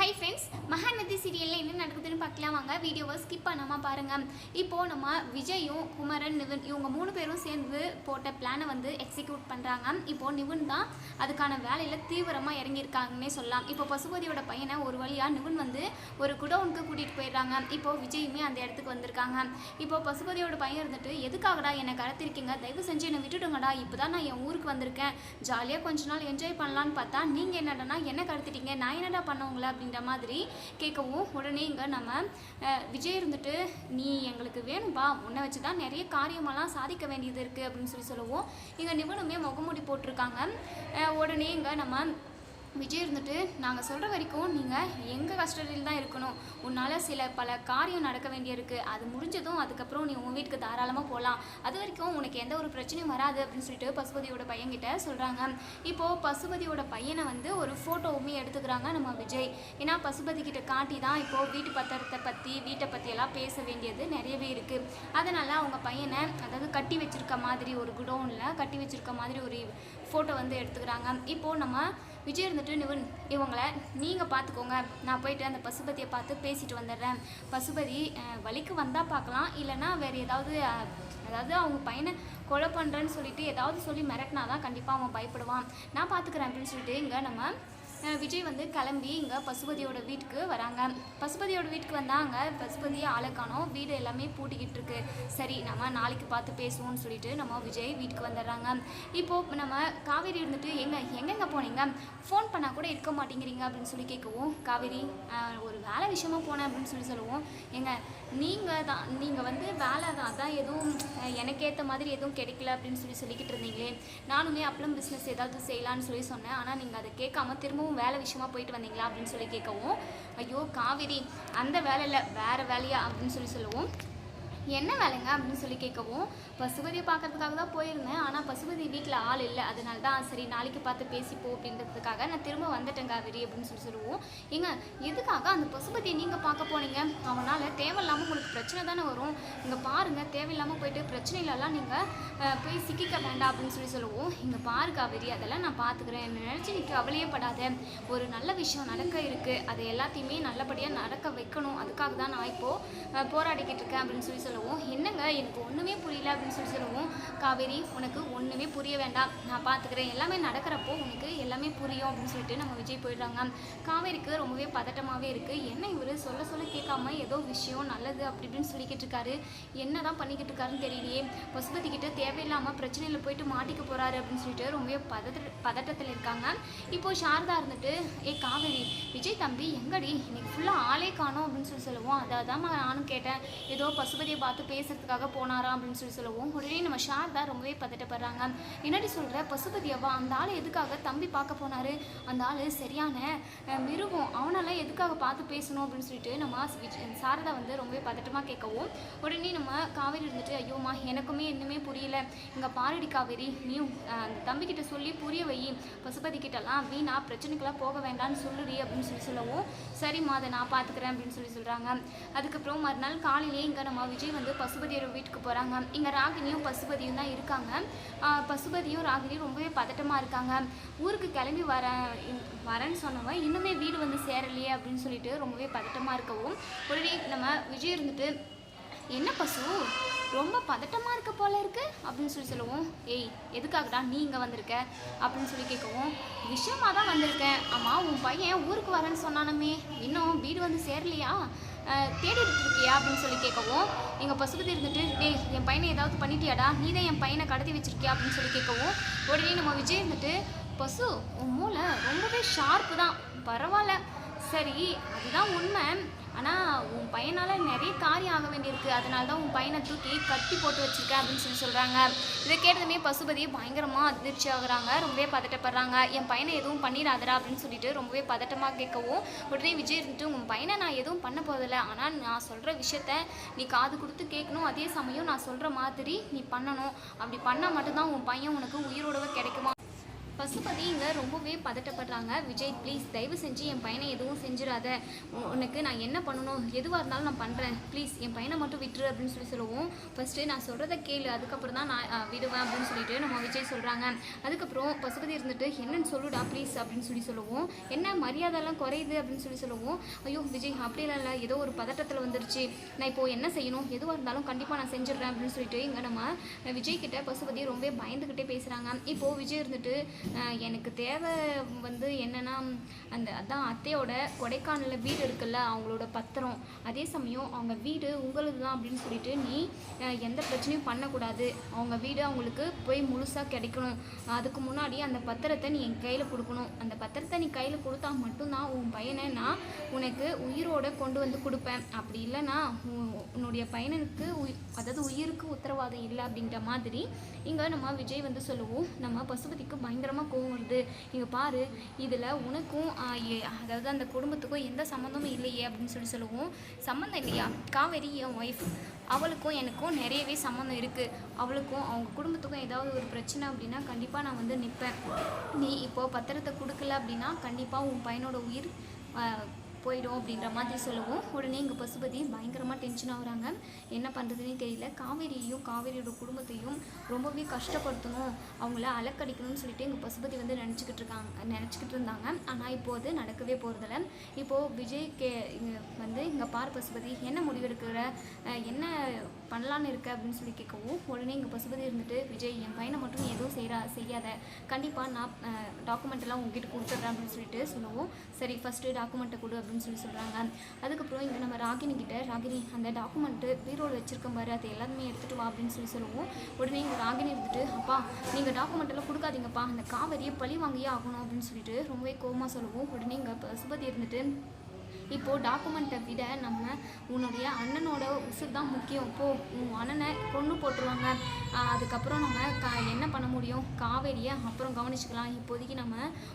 Hi friends Mahanadi சீரியலில் என்ன நடக்குதுன்னு பார்க்கலாம். வாங்க வீடியோவை ஸ்கிப் பண்ணாமல் பாருங்கள் இப்போது நம்ம விஜயும் குமரன் நிவின் இவங்க மூணு பேரும் சேர்ந்து போட்ட பிளானை வந்து எக்ஸிக்யூட் பண்ணுறாங்க இப்போது நிவின் தான் அதுக்கான வேலையில் தீவிரமாக இறங்கியிருக்காங்கன்னே சொல்லலாம். இப்போ பசுபதியோட பையனை ஒரு வழியாக நிவின் வந்து ஒரு குடவுனுக்கு கூட்டிகிட்டு போயிடுறாங்க. இப்போது விஜயுமே அந்த இடத்துக்கு வந்திருக்காங்க. இப்போது பசுபதியோட பையன் இருந்துட்டு எதுக்காகடா என்னை கடத்திருக்கீங்க தயவு செஞ்சு என்னை விட்டுடுங்கடா. இப்போ தான் நான் என் ஊருக்கு வந்திருக்கேன். ஜாலியாக கொஞ்ச நாள் என்ஜாய் பண்ணலான்னு பார்த்தா நீங்கள் என்னடனா என்ன கடத்திட்டீங்க நான் என்னடா பண்ணவங்கள அப்படின்ற மாதிரி கேட்கவும் உடனே இங்கே நம்ம விஜய் இருந்துட்டு நீ எங்களுக்கு வேணும்பா உன்னை வச்சு தான் நிறைய காரியமெல்லாம் சாதிக்க வேண்டியது இருக்குது அப்படின்னு சொல்லி சொல்லவும் இங்கே நிபுணமே முகமூடி போட்டிருக்காங்க. உடனே இங்கே நம்ம விஜய் இருந்துட்டு நாங்கள் சொல்கிற வரைக்கும் நீங்கள் எங்கள் கஸ்டடியில் தான் இருக்கணும். உன்னால் சில பல காரியம் நடக்க வேண்டியிருக்கு. அது முடிஞ்சதும் அதுக்கப்புறம் நீ உன் வீட்டுக்கு தாராளமாக போகலாம் அது வரைக்கும் உனக்கு எந்த ஒரு பிரச்சனையும் வராது அப்படின்னு சொல்லிட்டு பசுபதியோட பையன்கிட்ட சொல்கிறாங்க இப்போது பசுபதியோட பையனை வந்து ஒரு ஃபோட்டோவுமே எடுத்துக்கிறாங்க நம்ம விஜய். ஏன்னா பசுபதி கிட்ட காட்டி தான் இப்போது வீட்டு பத்திரத்தை பற்றி வீட்டை பற்றியெல்லாம் பேச வேண்டியது நிறையவே இருக்குது அதனால் அவங்க பையனை அதாவது கட்டி வச்சிருக்க மாதிரி ஒரு குடோனில் கட்டி வச்சுருக்க மாதிரி ஒரு ஃபோட்டோ வந்து எடுத்துக்கிறாங்க. இப்போது நம்ம விஜய் இருந்துட்டு நிவன் இவங்களை நீங்கள் பார்த்துக்கோங்க நான் போயிட்டு அந்த பசுபதியை பார்த்து பேசிட்டு வந்துடுறேன். பசுபதி வழிக்கு வந்தால் பார்க்கலாம் இல்லைன்னா வேறு ஏதாவது அதாவது அவங்க பையனை கொலை பண்ணுறேன்னு சொல்லிட்டு ஏதாவது சொல்லி மிரட்டினா தான் கண்டிப்பாக அவன் பயப்படுவான். நான் பார்த்துக்கிறேன் அப்படின்னு சொல்லிட்டு இங்கே நம்ம விஜய் வந்து கிளம்பி இங்கே பசுபதியோட வீட்டுக்கு வராங்க. பசுபதியோட வீட்டுக்கு வந்தாங்க பசுபதியை ஆளை காணோம். வீடு எல்லாமே பூட்டிக்கிட்டு இருக்கு. சரி நம்ம நாளைக்கு பார்த்து பேசுவோம்னு சொல்லிட்டு நம்ம விஜய் வீட்டுக்கு வந்துடுறாங்க. இப்போது நம்ம காவேரி இருந்துட்டு எங்கே எங்கெங்கே போனீங்க? ஃபோன் பண்ணால் கூட எடுக்க மாட்டேங்கிறீங்க அப்படின்னு சொல்லி கேட்கவும் காவேரி ஒரு வேலை விஷயமா போனேன் அப்படின்னு சொல்லி சொல்லுவோம். எங்க நீங்கள் தான் நீங்கள் வந்து வேலை தான் அதான் எதுவும் எனக்கு ஏற்ற மாதிரி எதுவும் கிடைக்கல அப்படின்னு சொல்லி சொல்லிக்கிட்டு இருந்தீங்களே. நானுமே அப்பளம் பிஸ்னஸ் ஏதாவது செய்யலான்னு சொல்லி சொன்னேன். ஆனால் நீங்கள் அதை கேட்காம திரும்பவும் வேலை விஷயமா போயிட்டு வந்தீங்களா அப்படின்னு சொல்லி கேட்கவும் ஐயோ காவேரி அந்த வேலையில் வேறு வேலையா அப்படின்னு சொல்லி சொல்லுவோம். என்ன வேலைங்க அப்படின்னு சொல்லி கேட்கவும் பசுபதியை பார்க்கறதுக்காக தான் போயிருந்தேன். ஆனால் பசுபதி வீட்டில் ஆள் இல்லை. அதனால தான் சரி நாளைக்கு பார்த்து பேசிப்போம் அப்படின்றதுக்காக நான் திரும்ப வந்துட்டேன் காவேரி அப்படின்னு சொல்லி சொல்லுவோம். ஏங்க எதுக்காக அந்த பசுபதியை நீங்கள் பார்க்க போனீங்க? அவனால் தேவையில்லாமல் உங்களுக்கு பிரச்சனை தானே வரும். இங்கே பாருங்கள் தேவையில்லாமல் போயிட்டு பிரச்சனையிலலாம் நீங்கள் போய் சிக்கிக்க வேண்டாம் அப்படின்னு சொல்லி சொல்லுவோம். இங்கே பாரு காவேரி அதெல்லாம் நான் பார்த்துக்கிறேன். நினச்சி நீ கவலையே படாத. ஒரு நல்ல விஷயம் நடக்க இருக்குது அதை எல்லாத்தையுமே நல்லபடியாக நடக்க வைக்கணும். அதுக்காக தான் நான் இப்போது போராடிக்கிட்டு இருக்கேன் அப்படின்னு சொல்லி சொல்லுவோம். என்னங்க எனக்கு ஒன்றுமே புரியல அப்படின்னு அப்படின்னு சொல்லி சொல்லுவோம். காவேரி உனக்கு ஒன்றுமே புரிய வேண்டாம். நான் பார்த்துக்கிறேன் எல்லாமே நடக்கிறப்போ உனக்கு எல்லாமே புரியும் அப்படின்னு சொல்லிட்டு நம்ம விஜய் போயிடுறாங்க. காவேரிக்கு ரொம்பவே பதட்டமாகவே இருக்குது என்ன இவர்? சொல்ல சொல்ல கேட்காம ஏதோ விஷயம் நல்லது அப்படி இப்படின்னு சொல்லிக்கிட்டு இருக்காரு. என்ன தான் பண்ணிக்கிட்டு இருக்காருன்னு தெரியலையே. பசுபதி கிட்ட தேவையில்லாமல் பிரச்சனையில் போயிட்டு மாட்டிக்க போகிறாரு அப்படின்னு சொல்லிட்டு ரொம்பவே பதட்ட பதட்டத்தில் இருக்காங்க. இப்போ சாரதா இருந்துட்டு ஏ காவேரி விஜய் தம்பி எங்கடி? இன்னைக்கு ஃபுல்லாக ஆளே காணோம் அப்படின்னு சொல்லி சொல்லுவோம். அதை தான் நானும் கேட்டேன். ஏதோ பசுபதியை பார்த்து பேசுறதுக்காக போனாரா அப்படின்னு சொல்லி சொல்லுவோம். உடனே நம்ம சாரதா ரொம்பவே பதட்டப்படுறாங்க. என்னடி சொல்கிற பசுபதியவா? அந்த ஆள் எதுக்காக தம்பி பார்க்க போனார்? அந்த ஆள் சரியான மிருகம். அவனெல்லாம் எதுக்காக பார்த்து பேசணும் அப்படின்னு சொல்லிட்டு நம்ம விஜய் சாரதா வந்து ரொம்பவே பதட்டமாக கேட்கவும் உடனே நம்ம காவேரி இருந்துட்டு ஐயோமா எனக்குமே இன்னுமே புரியல. இங்கே பாரடி காவேரி. நீயும் அந்த தம்பிக்கிட்ட சொல்லி புரிய வை. பசுபதி கிட்டலாம் வீணா பிரச்சனைக்கெல்லாம் போக வேண்டாம்னு சொல்லுடி அப்படின்னு சொல்லி சொல்லவும் சரிம்மா அதை நான் பார்த்துக்கிறேன் அப்படின்னு சொல்லி சொல்கிறாங்க அதுக்கப்புறம் மறுநாள் காலையிலேயே இங்கே நம்ம விஜய் வந்து பசுபதியோட வீட்டுக்கு போகிறாங்க இங்கே ராகினியும் பசுபதியும் தான் இருக்காங்க. பசுபதியும் ராகினியும் ரொம்பவே பதட்டமாக இருக்காங்க. ஊருக்கு கிளம்பி வர வரேன்னு சொன்னவன் இன்னுமே வீடு வந்து சேரலையே அப்படின்னு சொல்லிட்டு ரொம்பவே பதட்டமாக இருக்கவும் உடனே நம்ம விஜய் இருந்துட்டு என்ன பசு? ரொம்ப பதட்டமாக இருக்க போல இருக்கு? அப்படின்னு சொல்லி சொல்லுவோம் ஏய் எதுக்காகடா நீ இங்கே வந்திருக்க? அப்படின்னு சொல்லி கேட்கவும் விஷயமா தான் வந்திருக்கேன். ஆமாம் உன் பையன் ஊருக்கு வரேன்னு சொன்னானுமே. இன்னும் வீடு வந்து சேரலையா? தேடிட்டு இருக்கியா அப்படின்னு சொல்லி கேட்கவும் எங்கள் பசுபதி இருந்துட்டு டேய் என் பையனை ஏதாவது பண்ணிட்டியாடா? நீ தான் என் பையனை கடத்தி வச்சிருக்கியா? அப்படின்னு சொல்லி கேட்கவும் உடனே நம்ம விஜய் இருந்துட்டு பசு உன் மூளை ரொம்பவே ஷார்ப்பு தான். பரவாயில்ல. சரி அதுதான் உண்மை. ஆனால் உன் பையனால் நிறைய காரியம் ஆக வேண்டியிருக்கு. அதனால தான் உன் பையனை தூக்கி கட்டி போட்டு வச்சிருக்க அப்படின்னு சொல்லி சொல்கிறாங்க இதை கேட்டதுமே பசுபதி பயங்கரமாக அதிர்ச்சி ஆகுறாங்க. ரொம்பவே பதட்டப்படுறாங்க. என் பையனை எதுவும் பண்ணிடாதடா அப்படின்னு சொல்லிட்டு ரொம்பவே பதட்டமாக கேட்கவும் உடனே விஜய் இருந்துட்டு உன் பையனை நான் எதுவும் பண்ண போதில்லை ஆனால் நான் சொல்கிற விஷயத்த நீ காது கொடுத்து கேட்கணும். அதே சமயம் நான் சொல்கிற மாதிரி நீ பண்ணணும். அப்படி பண்ணால் மட்டும்தான் உன் பையன் உனக்கு உயிரோடவே கிடைக்குமா? பசுபதி இங்கே ரொம்பவே பதட்டப்படுறாங்க. விஜய் ப்ளீஸ் தயவு செஞ்சு என் பையனை எதுவும் செஞ்சிடாத. உனக்கு நான் என்ன பண்ணணும்? எதுவாக இருந்தாலும் நான் பண்ணுறேன் ப்ளீஸ் என் பையனை மட்டும் விட்டுரு அப்படின்னு சொல்லி சொல்லுவோம். ஃபஸ்ட்டு நான் சொல்கிறத கேளு. அதுக்கப்புறம் தான் நான் விடுவேன் அப்படின்னு சொல்லிட்டு நம்ம விஜய் சொல்கிறாங்க அதுக்கப்புறம் பசுபதி இருந்துட்டு என்னன்னு சொல்லுடா ப்ளீஸ் அப்படின்னு சொல்லி சொல்லுவோம். என்ன? மரியாதைலாம் குறையுது அப்படின்னு சொல்லி சொல்லுவோம். ஐயோ விஜய் அப்படிலாம் இல்லை. ஏதோ ஒரு பதட்டத்தில் வந்துருச்சு. நான் இப்போது என்ன செய்யணும்? எதுவாக இருந்தாலும் கண்டிப்பாக நான் செஞ்சிடுறேன் அப்படின்னு சொல்லிட்டு இங்கே நம்ம விஜய் கிட்ட பசுபதி ரொம்ப பயந்துக்கிட்டே பேசுகிறாங்க இப்போது விஜய் இருந்துட்டு எனக்கு தேவை வந்து என்னென்னா அந்த அதான் அத்தையோட கொடைக்கானலில் வீடு இருக்குல்ல அவங்களோட பத்திரம். அதே சமயம் அவங்க வீடு உங்களது தான் அப்படின்னு சொல்லிட்டு நீ எந்த பிரச்சனையும் பண்ணக்கூடாது. அவங்க வீடு அவங்களுக்கு போய் முழுசாக கிடைக்கணும். அதுக்கு முன்னாடி அந்த பத்திரத்தை நீ என் கையில் கொடுக்கணும். அந்த பத்திரத்தை நீ கையில் கொடுத்தா மட்டும்தான் உன் பையனை நான் உனக்கு உயிரோட கொண்டு வந்து கொடுப்பேன். அப்படி இல்லைன்னா உன்னுடைய பையனுக்கு உயிர் அதாவது உயிருக்கு உத்தரவாதம் இல்லை அப்படின்ற மாதிரி இங்கே நம்ம விஜய் வந்து சொல்லுவோம். நம்ம பசுபதிக்கு பயங்கரமாக கோவம் வருது. இங்கே பாரு இதில் உனக்கும் ஏ- அதாவது அந்த குடும்பத்துக்கும் எந்த சம்மந்தமும் இல்லையே அப்படின்னு சொல்லி சொல்லுவோம். சம்மந்தம் இல்லையா? காவேரி என் ஒய்ஃப் அவளுக்கும் எனக்கும் நிறையவே சம்மந்தம் இருக்குது அவளுக்கும் அவங்க குடும்பத்துக்கும் ஏதாவது ஒரு பிரச்சனை அப்படின்னா கண்டிப்பாக நான் வந்து நிற்பேன் நீ இப்போது பத்திரத்தை கொடுக்கல அப்படின்னா கண்டிப்பாக உன் பையனோட உயிர் போயிடும் அப்படின்ற மாதிரி சொல்லவும். உடனே இங்கே பசுபதி பயங்கரமாக டென்ஷன் ஆகுறாங்க. என்ன பண்ணுறதுனே தெரியல. காவேரியையும் காவேரியோட குடும்பத்தையும் ரொம்பவே கஷ்டப்படுத்தணும். அவங்கள அலக்கடிக்கணும்னு சொல்லிட்டு எங்கள் பசுபதி வந்து நினச்சிக்கிட்டு இருக்காங்க நினச்சிக்கிட்டு இருந்தாங்க. ஆனால் இப்போ அது நடக்கவே போகிறதில்ல இப்போது விஜய் கே இங்கே வந்து இங்கே பார் பசுபதி என்ன முடிவெடுக்கிற என்ன பண்ணலான்னு இருக்க அப்படின்னு சொல்லி கேட்கவும் உடனே இங்கே பசுபதி இருந்துட்டு விஜய் என் பையனை மட்டும் எதுவும் செய்கிறா செய்யாத. கண்டிப்பாக நான் டாக்குமெண்ட் எல்லாம் உங்ககிட்ட கொடுத்துட்றேன் அப்படின்னு சொல்லிட்டு சொல்லவும். சரி ஃபஸ்ட்டு டாக்குமெண்ட்டை கொடு அப்படின்னு சொல்லி சொல்கிறாங்க அதுக்கப்புறம் இங்கே நம்ம ராகினி கிட்ட ராகினி அந்த டாக்குமெண்ட்டு பீரோவில் வச்சிருக்கேன் பாரு அதை எல்லாருமே எடுத்துகிட்டு வா அப்படின்னு சொல்லி சொல்லுவோம். உடனே இங்கே ராகினி இருந்துட்டு அப்பா நீங்கள் டாக்குமெண்ட்டெல்லாம் கொடுக்காதீங்கப்பா அந்த காவேரியை பழி வாங்கியே ஆகணும் அப்படின்னு சொல்லிட்டு ரொம்பவே கோவமாக சொல்லுவோம். உடனே இங்கே பசுபதி இருந்துட்டு இப்போது டாக்குமெண்ட்டை விட நம்ம உன்னுடைய அண்ணனோட உசுர் தான் முக்கியம். இப்போ உன் அண்ணனை பொண்ணு போட்டுருவாங்க. அதுக்கப்புறம் நம்ம கா என்ன பண்ண முடியும்? காவேரியை அப்புறம் கவனிச்சுக்கலாம். இப்போதைக்கு நம்ம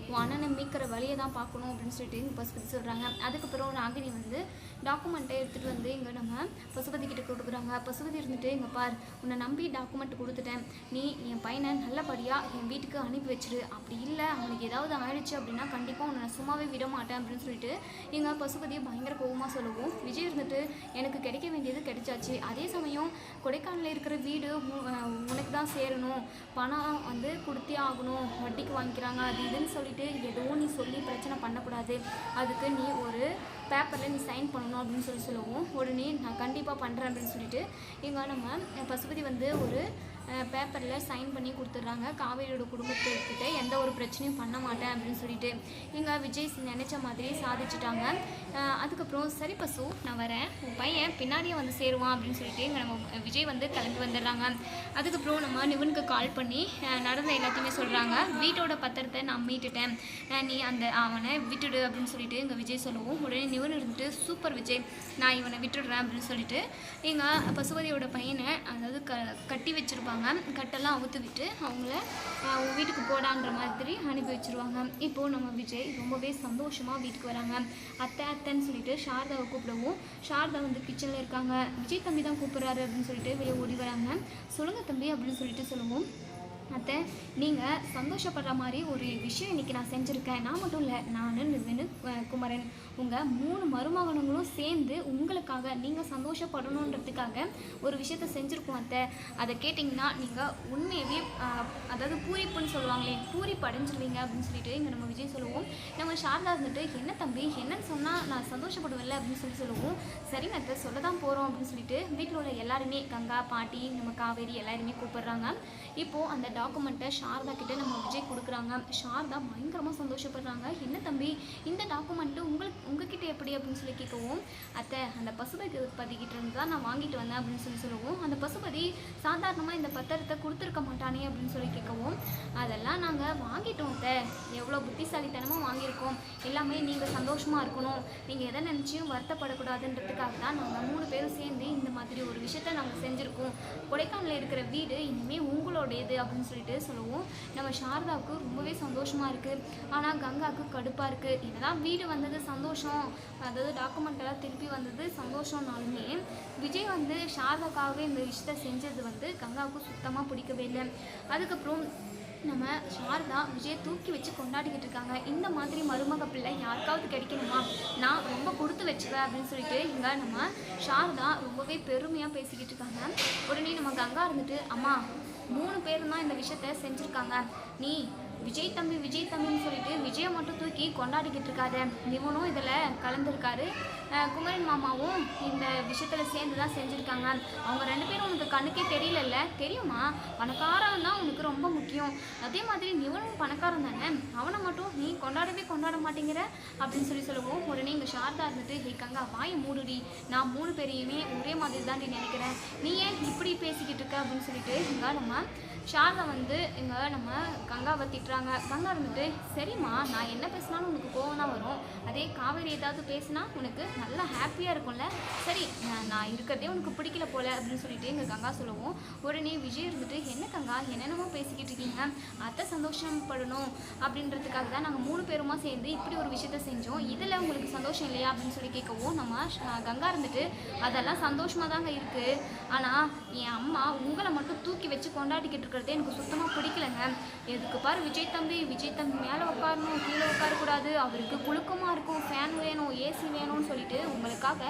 உன் அண்ணனை மீட்கிற வழியை தான் பார்க்கணும் அப்படின்னு சொல்லிட்டு பசுபதி சொல்கிறாங்க அதுக்கப்புறம் ராகினி வந்து டாக்குமெண்ட்டை எடுத்துகிட்டு வந்து இங்கே நம்ம பசுபதி கிட்ட கொடுக்குறாங்க. பசுபதி இருந்துட்டு இங்கே பார் உன்னை நம்பி டாக்குமெண்ட் கொடுத்துட்டேன். நீ என் பையனை நல்லபடியாக என் வீட்டுக்கு அனுப்பி வச்சிரு. அப்படி இல்லை அவனுக்கு ஏதாவது ஆயிடுச்சு அப்படின்னா கண்டிப்பாக உன்னை சும்மாவே விட மாட்டேன். அப்படின்னு சொல்லிட்டு எங்கள் பசுபதி பயங்கர கோவமாக சொல்லுவோம். விஜய் இருந்துட்டு எனக்கு கிடைக்க வேண்டியது கிடைச்சாச்சு. அதே சமயம் கொடைக்கானலில் இருக்கிற வீடு உனக்கு தான் சேரணும். பணம் வந்து கொடுத்தே ஆகணும். வட்டிக்கு வாங்கிக்கிறாங்க. அது இதுன்னு சொல்லிட்டு எதுவும் நீ சொல்லி பிரச்சனை பண்ணக்கூடாது. அதுக்கு நீ ஒரு பேப்பரில் நீ சைன் பண்ணணும் அப்படின்னு சொல்லி சொல்லுவோம். உடனே நான் கண்டிப்பாக பண்ணுறேன் அப்படின்னு சொல்லிட்டு இங்கே நம்ம பசுபதி வந்து ஒரு பேப்பரில் சைன் பண்ணி கொடுத்துட்றாங்க. காவேரியோட குடும்பத்துக்கிட்ட எந்த ஒரு பிரச்சனையும் பண்ண மாட்டேன் அப்படின்னு சொல்லிட்டு இங்கே விஜய் நினச்ச மாதிரி சாதிச்சிட்டாங்க. அதுக்கப்புறம் சரி பசு நான் வரேன். உன் பையன் பின்னாடியே வந்து சேருவான் அப்படின்னு சொல்லிட்டு இங்கே நம்ம விஜய் வந்து கிளம்பி வந்துடுறாங்க. அதுக்கப்புறம் நம்ம நிவனுக்கு கால் பண்ணி நடந்த எல்லாத்தையுமே சொல்கிறாங்க வீட்டோட பத்திரத்தை நான் மீட்டுட்டேன். நீ அந்த அவனை விட்டுடு அப்படின்னு சொல்லிட்டு இங்கே விஜய் சொல்லுவோம் உடனே நிவன் இருந்துட்டு சூப்பர் விஜய் நான் இவனை விட்டுடுறேன் அப்படின்னு சொல்லிட்டு எங்கள் பசுபதியோட பையனை அதாவது க கட்டி வச்சுருப்பாங்க. கட்டெல்லாம் அவுத்து விட்டு அவங்கள வீட்டுக்கு போடான்ற மாதிரி அனுப்பி வச்சுருவாங்க இப்போது நம்ம விஜய் ரொம்பவே சந்தோஷமாக வீட்டுக்கு வராங்க. அத்தை அத்தைன்னு சொல்லிட்டு சாரதாவை கூப்பிடவும் சாரதா வந்து கிச்சனில் இருக்காங்க. விஜய் தம்பி தான் கூப்பிட்றாரு அப்படின்னு சொல்லிட்டு வெளியே ஓடி வராங்க. சொல்லுங்கள் தம்பி அப்படின்னு சொல்லிட்டு சொல்லுவோம். அத்தை நீங்கள் சந்தோஷப்படுற மாதிரி ஒரு விஷயம் இன்றைக்கி நான் செஞ்சுருக்கேன். நான் மட்டும் இல்லை நான் நிவினு குமரன். உங்கள் மூணு மருமகனுங்களும் சேர்ந்து உங்களுக்காக நீங்கள் சந்தோஷப்படணுன்றதுக்காக ஒரு விஷயத்த செஞ்சுருக்கோம் அத்தை. அதை கேட்டிங்கன்னா நீங்கள் உண்மையவே அதாவது பூரிப்புன்னு சொல்லுவாங்களே பூரிப்பு அடைஞ்சிருவீங்க அப்படின்னு சொல்லிட்டு இங்கே நம்ம விஜய் சொல்லுவோம். நம்ம சாரதா இருந்துட்டு என்ன தம்பி என்னன்னு சொன்னால் நான் சந்தோஷப்படுவேன்ல? அப்படின்னு சொல்லி சொல்லுவோம். சரிங்க அத்தை சொல்ல தான் போகிறோம் அப்படின்னு சொல்லிட்டு வீட்டில் உள்ள எல்லாருமே கங்கா பாட்டி நம்ம காவேரி எல்லாருமே கூப்பிடுறாங்க. இப்போது அந்த டாக்குமெண்ட்டை சாரதா கிட்ட நம்ம விஜய் கொடுக்குறாங்க. சாரதா பயங்கரமாக சந்தோஷப்படுறாங்க. என்ன தம்பி இந்த டாக்குமெண்ட்டு உங்களுக்கு உங்ககிட்ட எப்படி அப்படின்னு சொல்லி கேட்கவும் அத்தை அந்த பசுபதி பதிக்கிட்டு இருந்து தான் நான் வாங்கிட்டு வந்தேன் அப்படின்னு சொல்லி சொல்லுவோம் அந்த பசுபதி சாதாரணமாக இந்த பத்திரத்தை கொடுத்துருக்க மாட்டானே அப்படின்னு சொல்லி கேட்கவும் அதெல்லாம் நாங்கள் வாங்கிட்டோம் அத்தை. எவ்வளோ புத்திசாலித்தனமாக வாங்கியிருக்கோம். எல்லாமே நீங்கள் சந்தோஷமாக இருக்கணும். நீங்கள் எதை நினச்சியும் வருத்தப்படக்கூடாதுன்றதுக்காக தான் நாங்கள் மூணு பேரும் சேர்ந்து இந்த மாதிரி ஒரு விஷயத்த நாங்கள் செஞ்சுருக்கோம். கொடைக்கானலில் இருக்கிற வீடு இனிமேல் உங்களோடையது அப்படின்னு சொல்லிட்டு சொல்லுவோம். நம்ம சாரதாவுக்கு ரொம்பவே சந்தோஷமாக இருக்குது ஆனால் கங்காவுக்கு கடுப்பாக இருக்குது என்னதான் வீடு வந்தது சந்தோஷம். அதாவது டாக்குமெண்ட் எல்லாம் திருப்பி வந்தது சந்தோஷம்னாலுமே விஜய் வந்து சாரதாக்காகவே இந்த விஷயத்தை செஞ்சது வந்து கங்காவுக்கு சுத்தமாக பிடிக்கவே இல்லை. அதுக்கப்புறம் நம்ம சாரதா விஜயை தூக்கி வச்சு கொண்டாடிக்கிட்டு இருக்காங்க. இந்த மாதிரி மருமக பிள்ளை யாருக்காவது கிடைக்கணுமா? நான் ரொம்ப கொடுத்து வச்சுவேன் அப்படின்னு சொல்லிட்டு இங்கே நம்ம சாரதா ரொம்பவே பெருமையாக பேசிக்கிட்டு இருக்காங்க. உடனே நம்ம கங்கா இருந்துட்டு அம்மா மூணு பேரும் தான் இந்த விஷயத்த செஞ்சுருக்காங்க. நீ விஜய் தம்பி விஜய் தம்பின்னு சொல்லிட்டு விஜயை மட்டும் தூக்கி கொண்டாடிக்கிட்டு இருக்காத இவனும் இதில் கலந்துருக்காரு. குமரன் மாமாவும் இந்த விஷயத்தில் சேர்ந்து தான் செஞ்சுருக்காங்க. அவங்க ரெண்டு பேரும் உனக்கு கண்ணுக்கே தெரியலல்ல? தெரியுமா? பணக்காரன் தான் உனக்கு ரொம்ப முக்கியம். அதே மாதிரி இவனும் பணக்காரன் தானே? அவனை மட்டும் நீ கொண்டாடவே கொண்டாட மாட்டேங்கிற? அப்படின்னு சொல்லி சொல்லுவோம் உடனே இங்கே சாரதா இருந்துட்டு ஹே கங்கா மூடுடி. நான் மூணு பேரையுமே ஒரே மாதிரி தான் நினைக்கிறேன். நீ ஏன் இப்படி பேசிக்கிட்டு இருக்க? அப்படின்னு சொல்லிட்டு இங்கே நம்ம சாரதா வந்து இங்கே நம்ம கங்காவை திட்டுறாங்க. கங்கா இருந்துட்டு சரிம்மா நான் என்ன பேசினாலும் உனக்கு கோவம் தான் வரும். அதே காவேரி ஏதாவது பேசினா உனக்கு நல்லா ஹாப்பியாக இருக்கும்ல. சரி நான் இருக்கிறதே உனக்கு பிடிக்கல போல அப்படின்னு சொல்லிட்டு எங்கள் கங்கா சொல்லுவோம். உடனே விஜய் இருந்துட்டு என்ன கங்கா என்னென்னமோ பேசிக்கிட்டு இருக்கீங்க? அத்தை சந்தோஷப்படணும் அப்படின்றதுக்காக தான் நாங்கள் மூணு பேருமா சேர்ந்து இப்படி ஒரு விஷயத்த செஞ்சோம். இதில் உங்களுக்கு சந்தோஷம் இல்லையா? அப்படின்னு சொல்லி கேட்கவும் நம்ம கங்கா இருந்துட்டு அதெல்லாம் சந்தோஷமாக தாங்க இருக்குது ஆனால் என் அம்மா உங்களை மட்டும் தூக்கி வச்சு கொண்டாடிக்கிட்டு இருக்கிறதே எனக்கு சுத்தமாக பிடிக்கலங்க. எதுக்கு பாரு விஜய் தம்பி விஜய் தம்பி மேலே உட்காரணும் கீழே உட்காரக்கூடாது. அவருக்கு குழுக்கமாக இருக்கும் ஃபேன் வேணும் ஏசி வேணும்னு சொல்லிட்டு உங்களுக்காக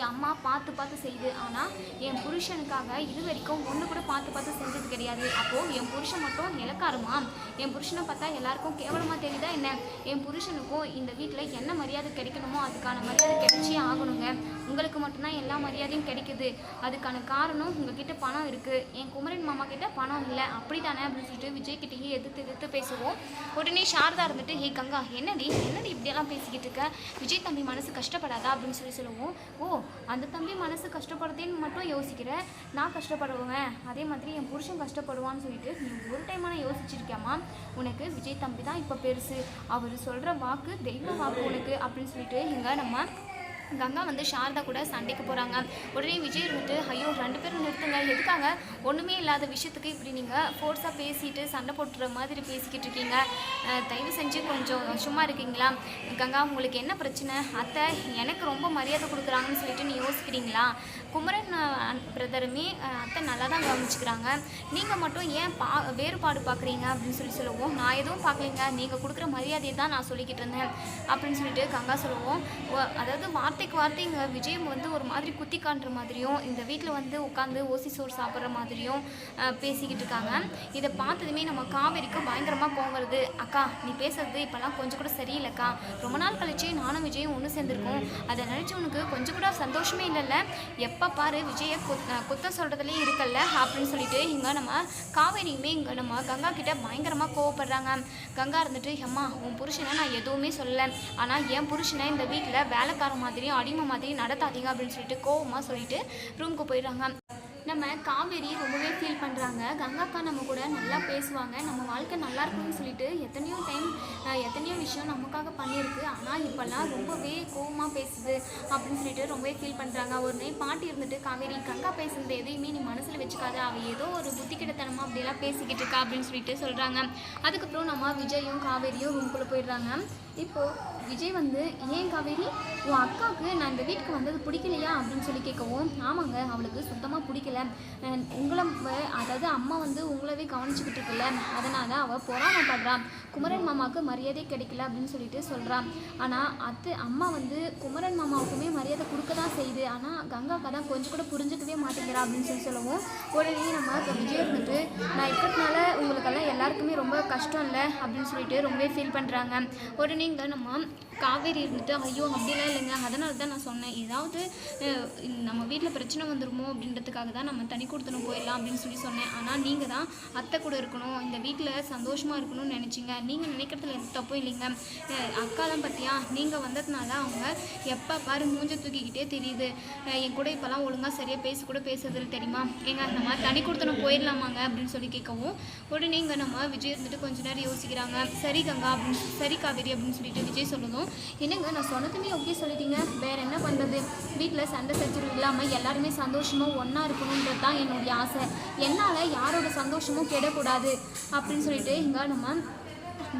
என் அம்மா பார்த்து பார்த்து செய்யுது ஆனால் என் புருஷனுக்காக இது வரைக்கும் ஒன்று கூட பார்த்து பார்த்து செஞ்சது கிடையாது. அப்போது என் புருஷன் மட்டும் இலக்காருமா என் புருஷனை பார்த்தா எல்லாருக்கும் கேவலமாக தெரியுதா என்ன? என் புருஷனுக்கும் இந்த வீட்டில் என்ன மரியாதை கிடைக்கணுமோ அதுக்கான மரியாதை கிடைச்சே ஆகணுங்க. உங்களுக்கு மட்டும்தான் எல்லா மரியாதையும் கிடைக்குது. அதுக்கான காரணம் உங்ககிட்ட பணம் இருக்குது என் குமரன் மாமா கிட்ட பணம் இல்லை. அப்படி தானே அப்படின்னு சொல்லிட்டு விஜய் கிட்டேயே எதிர்த்து எதிர்த்து பேசுவோம். உடனே சாரதா இருந்துட்டு ஹே கங்கா என்னடி? என்னடி இப்படியெல்லாம் பேசிக்கிட்டு இருக்க? விஜய் தம்பி மனசு கஷ்டப்படாதா? அப்படின்னு சொல்லி சொல்லுவோம். ஓ அந்த தம்பி மனசு கஷ்டப்படுதேன்னு மட்டும் யோசிக்கிற? நான் கஷ்டப்படுவேன். அதே மாதிரி என் புருஷன் கஷ்டப்படுவான்னு சொல்லிட்டு நீ ஒரு டைமான யோசிச்சிருக்கியாமா உனக்கு விஜய் தம்பி தான் இப்போ பெருசு. அவர் சொல்கிற வாக்கு தெய்வ வாக்கு உனக்கு. அப்படின்னு சொல்லிட்டு இங்கே நம்ம கங்கா வந்து சாரதா கூட சண்டைக்கு போகிறாங்க உடனே விஜய் இருந்துட்டு ஐயோ ரெண்டு பேரும் நிறுத்துங்க. எதுக்காக? ஒன்றுமே இல்லாத விஷயத்துக்கு இப்படி நீங்கள் ஃபோர்ஸாக பேசிட்டு சண்டை போட்டுற மாதிரி பேசிக்கிட்டு இருக்கீங்க. தயவு செஞ்சு கொஞ்சம் சும்மா இருக்கீங்களா? கங்கா உங்களுக்கு என்ன பிரச்சனை? அத்தை எனக்கு ரொம்ப மரியாதை கொடுக்குறாங்கன்னு சொல்லிட்டு நீ யோசிக்கிறீங்களா? குமரன் பிரதருமே அத்தை நல்லா தான் கவனிச்சுக்கிறாங்க. நீங்கள் மட்டும் ஏன் பா வேறுபாடு பார்க்குறீங்க அப்படின்னு சொல்லி சொல்லுவோம். நான் எதுவும் பார்க்கலைங்க. நீங்கள் கொடுக்குற மரியாதையை தான் நான் சொல்லிக்கிட்டு இருந்தேன் அப்படின்னு சொல்லிட்டு கங்கா சொல்லுவோம். அதாவது வார்த்தைக்கு வார்த்தை இங்கே விஜயம் வந்து ஒரு மாதிரி குத்தி காண்ற மாதிரியும் இந்த வீட்டில் வந்து உட்காந்து ஓசி சோறு சாப்பிட்ற மாதிரியும் பேசிக்கிட்டு இருக்காங்க. இதை பார்த்ததுமே நம்ம காவேரிக்கு பயங்கரமாக கோவம் வருது. அக்கா நீ பேசுறது இப்போல்லாம் கொஞ்சம் கூட சரியில்லைக்கா. ரொம்ப நாள் கழிச்சு நானும் விஜயும் ஒன்று சேர்ந்துருக்கோம். அதை நினச்சி உனக்கு கொஞ்சம் கூட சந்தோஷமே இல்லைல்ல? எப்போ பாரு விஜயை குத் சொல்கிறதுலே இருக்கல்ல? அப்படின்னு சொல்லிட்டு இங்கே நம்ம காவேரியுமே இங்கே நம்ம கங்கா கிட்ட பயங்கரமாக கோவப்படுறாங்க. கங்கா இருந்துட்டு அம்மா உன் புருஷனை நான் எதுவுமே சொல்லலை. ஆனால் என் புருஷனை இந்த வீட்டில் வேலைக்கார மாதிரியும் அடிமை மாதிரியும் நடத்தாதீங்க. அப்படின்னு சொல்லிட்டு கோவமாக சொல்லிட்டு ரூமுக்கு போயிடுறாங்க. நம்ம காவேரி ரொம்பவே ஃபீல் பண்ணுறாங்க கங்காக்கா நம்ம கூட நல்லா பேசுவாங்க. நம்ம வாழ்க்கை நல்லா இருக்கும்னு சொல்லிட்டு எத்தனையோ டைம் எத்தனையோ விஷயம் நமக்காக பண்ணியிருக்கு. ஆனால் இப்போல்லாம் ரொம்பவே கோவமாக பேசுது அப்படின்னு சொல்லிட்டு ரொம்பவே ஃபீல் பண்ணுறாங்க ஒரு நே பாட்டி இருந்துட்டு காவேரி கங்கா பேசுனது எதையுமே நீ மனசில் வச்சுக்காத. அவள் ஏதோ ஒரு புத்திக்கிட்டத்தனமாக அப்படியெல்லாம் பேசிக்கிட்டு இருக்கா அப்படின்னு சொல்லிட்டு சொல்கிறாங்க அதுக்கப்புறம் நம்ம விஜயும் காவேரியும் ரூம்குள்ளே போயிடுறாங்க. இப்போது விஜய் வந்து ஏன் காவேரி உன் அக்காவுக்கு நான் இந்த வீட்டுக்கு வந்தது பிடிக்கலையா? அப்படின்னு சொல்லி கேட்கவும் ஆமாங்க அவளுக்கு சுத்தமாக பிடிக்கல. உங்களை அதாவது அம்மா வந்து உங்களவே கவனிச்சுக்கிட்டு இருக்குல்ல. அதனால் அவள் பொறாமப்படுறான் குமரன் மாமாவுக்கு மரியாதை கிடைக்கல அப்படின்னு சொல்லிட்டு சொல்கிறான் ஆனால் அத்து அம்மா வந்து குமரன் மாமாவுக்குமே மரியாதை கொடுக்க தான் செய்யுது. ஆனால் கங்காக்கா தான் கொஞ்சம் கூட புரிஞ்சுக்கவே மாட்டேங்கிறா அப்படின்னு சொல்லி சொல்லவும் உடனே நம்ம இப்போ விஜய் இருந்துட்டு நான் இருக்கிறதுனால உங்களுக்கெல்லாம் எல்லாருக்குமே ரொம்ப கஷ்டம் இல்லை அப்படின்னு சொல்லிட்டு ரொம்பவே ஃபீல் பண்ணுறாங்க உடனே இங்கே நம்ம காவேரி இருந்துட்டு ஐயோ அப்படிலாம் இல்லைங்க. அதனால தான் நான் சொன்னேன். ஏதாவது நம்ம வீட்டில் பிரச்சனை வந்துருமோ அப்படின்றதுக்காக தான் நம்ம தனி கொடுத்தனும் போயிடலாம் அப்படின்னு சொல்லி சொன்னேன். ஆனால் நீங்கள் தான் அத்தை கூட இருக்கணும். இந்த வீட்டில் சந்தோஷமாக இருக்கணும்னு நினச்சிங்க. நீங்கள் நினைக்கிறதுல எந்த தப்பும் இல்லைங்க. அக்காலாம் பார்த்தியா நீங்கள் வந்ததுனால அவங்க எப்போ பாரு மூஞ்ச தூக்கிக்கிட்டே தெரியுது. என் கூட இப்போலாம் ஒழுங்காக சரியாக பேச கூட பேசுறதில்ல தெரியுமா? ஏங்க நம்ம தனி கொடுத்தனும் போயிடலாமாங்க அப்படின்னு சொல்லி கேட்கவும் உடனே இங்கே நம்ம விஜய் இருந்துட்டு கொஞ்ச நேரம் யோசிக்கிறாங்க. சரி கங்கா அப்படின்னு சரி காவேரி அப்படின்னு சொல்லிட்டு விஜய் சொல்லணும். என்னங்க நான் சொன்னதுமே ஓகே சொல்லிட்டீங்க. வேற என்ன பண்ணுறது வீட்டில் சண்டை சச்சரவு இல்லாமல் எல்லாருமே சந்தோஷமாக ஒன்றா இருக்கணுன்றது தான் என்னுடைய ஆசை. என்னால் யாரோட சந்தோஷமும் கெடக்கூடாது அப்படின்னு சொல்லிட்டு இங்கே நம்ம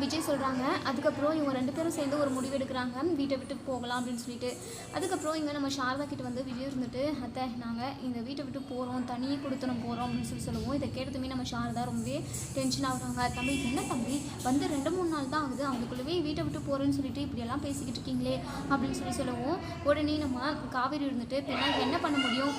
விஜய் சொல்கிறாங்க அதுக்கப்புறம் இவங்க ரெண்டு பேரும் சேர்ந்து ஒரு முடிவு எடுக்கிறாங்க வீட்டை விட்டு போகலாம் அப்படின்னு சொல்லிட்டு. அதுக்கப்புறம் இங்கே நம்ம சாரதா கிட்ட வந்து விஜய் இருந்துட்டு அத்தை நாங்கள் இந்த வீட்டை விட்டு போகிறோம் தனியே கொடுத்துனம் போகிறோம் அப்படின்னு சொல்லி சொல்லுவோம். இதை கேட்டதுமே நம்ம சாரதா ரொம்பவே டென்ஷன் ஆகுறாங்க தம்பி என்ன தம்பி? வந்து ரெண்டு மூணு நாள் தான் ஆகுது. அவங்களுக்குள்ளவே வீட்டை விட்டு போகிறேன்னு சொல்லிட்டு இப்படியெல்லாம் பேசிக்கிட்டு இருக்கீங்களே அப்படின்னு சொல்லி சொல்லுவோம். உடனே நம்ம காவேரி இருந்துட்டு பின்னா என்ன பண்ண முடியும்?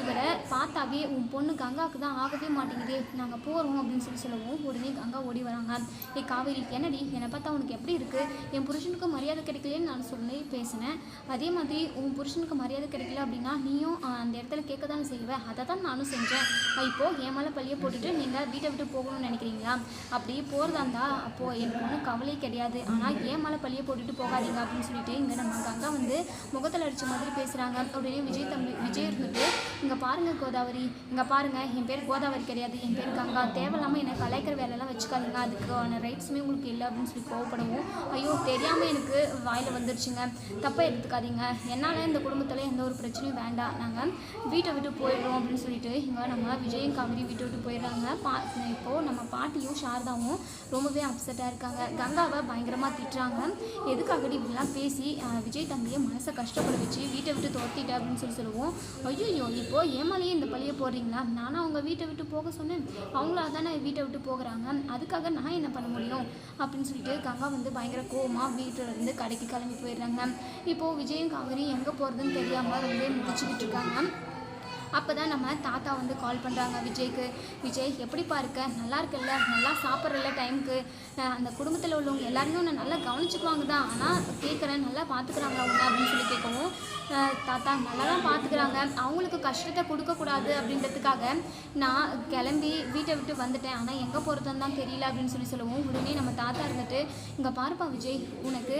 இவரை பார்த்தாவே உன் பொண்ணு கங்காவுக்கு தான் ஆகவே மாட்டேங்குது. நாங்கள் போகிறோம் அப்படின்னு சொல்லி சொல்லுவோம். உடனே கங்கா ஓடி வராங்க. ஏ காவேரி என்னடி? என்னை பார்த்தா உனக்கு எப்படி இருக்குது என் புருஷனுக்கு மரியாதை கிடைக்கலன்னு நான் சொல்லி பேசினேன். அதே மாதிரி உன் புருஷனுக்கு மரியாதை கிடைக்கல அப்படின்னா நீயும் அந்த இடத்துல கேட்க தானே செய்வேன் அதை தான் நானும் செஞ்சேன். இப்போது என் மேலே பள்ளியை போட்டுட்டு நீங்கள் வீட்டை விட்டு போகணும்னு நினைக்கிறீங்களா? அப்படி போகிறதா இருந்தால் அப்போது எனக்கு ஒன்றும் கவலையே கிடையாது. ஆனால் ஏன் மேலே பள்ளியை போட்டுட்டு போகாதீங்க அப்படின்னு சொல்லிட்டு இங்கே நம்ம கங்கா வந்து முகத்தில் அடித்த மாதிரி பேசுகிறாங்க உடனே விஜய் தம்பி விஜய் இருந்துட்டு இங்கே பாருங்கள் கோதாவரி. இங்கே பாருங்க என் பேர் கோதாவரி கிடையாது. என் பேர் கங்கா. தேவையில்லாமல் என்னை கலைக்கிற வேலையெல்லாம் வச்சுக்காதீங்க. அதுக்கான ரைட்ஸுமே உங்களுக்கு இல்லை அப்படின்னு சொல்லி கோவப்படவும். ஐயோ தெரியாமல் எனக்கு வாயில் வந்துருச்சுங்க. தப்பாக எடுத்துக்காதீங்க. என்னால் இந்த குடும்பத்தில் எந்த ஒரு பிரச்சனையும் வேண்டாம். நாங்கள் வீட்டை விட்டு போயிடுறோம் அப்படின்னு சொல்லிட்டு இங்கே நம்ம விஜயும் காவிரி வீட்டை விட்டு போயிடுறாங்க. பா இப்போது நம்ம பாட்டியும் சாரதாவும் ரொம்பவே அப்செட்டாக இருக்காங்க. கங்காவை பயங்கரமாக திட்டுறாங்க. எதுக்காகடி இப்படிலாம் பேசி விஜய் தம்பியை மனசை கஷ்டப்பட வச்சு வீட்டை விட்டு துரத்திட்ட அப்படின்னு சொல்லி சொல்லுவோம். ஐயோ இப்போ ஏமாலேயே இந்த பழிய போடுறீங்களா? நானும் அவங்க வீட்டை விட்டு போக சொன்னேன். அவங்களா தானே வீட்டை விட்டு போகிறாங்க. அதுக்காக நான் என்ன பண்ண முடியும்? அப்படின்னு சொல்லிட்டு கங்கா வந்து பயங்கர கோவமாக வீட்டில் இருந்து கடைக்கு கிளம்பி போயிடுறாங்க. இப்போது விஜயும் காவிரி எங்கே போகிறதுன்னு தெரியாமல் ரொம்ப முடிச்சுக்கிட்டு இருக்காங்க. அப்போ தான் நம்ம தாத்தா வந்து கால் பண்ணுறாங்க விஜய்க்கு விஜய் எப்படிப்பா இருக்க? நல்லா இருக்குல்ல? நல்லா சாப்பிட்றல டைமுக்கு அந்த குடும்பத்தில் உள்ளவங்க எல்லாருமே உன்னை நல்லா கவனிச்சுக்குவாங்க தான். ஆனால் கேட்குறேன் நல்லா பார்த்துக்குறாங்களா அவங்க அப்படின்னு சொல்லி கேட்கவும் தாத்தா நல்லா தான் பார்த்துக்குறாங்க அவங்களுக்கு கஷ்டத்தை கொடுக்கக்கூடாது அப்படின்றதுக்காக நான் கிளம்பி வீட்டை விட்டு வந்துட்டேன். ஆனால் எங்கே போகிறதுன்னு தான் தெரியல அப்படின்னு சொல்லி சொல்லுவோம் உடனே நம்ம தாத்தா இருந்துட்டு இங்கே பாருப்பா விஜய் உனக்கு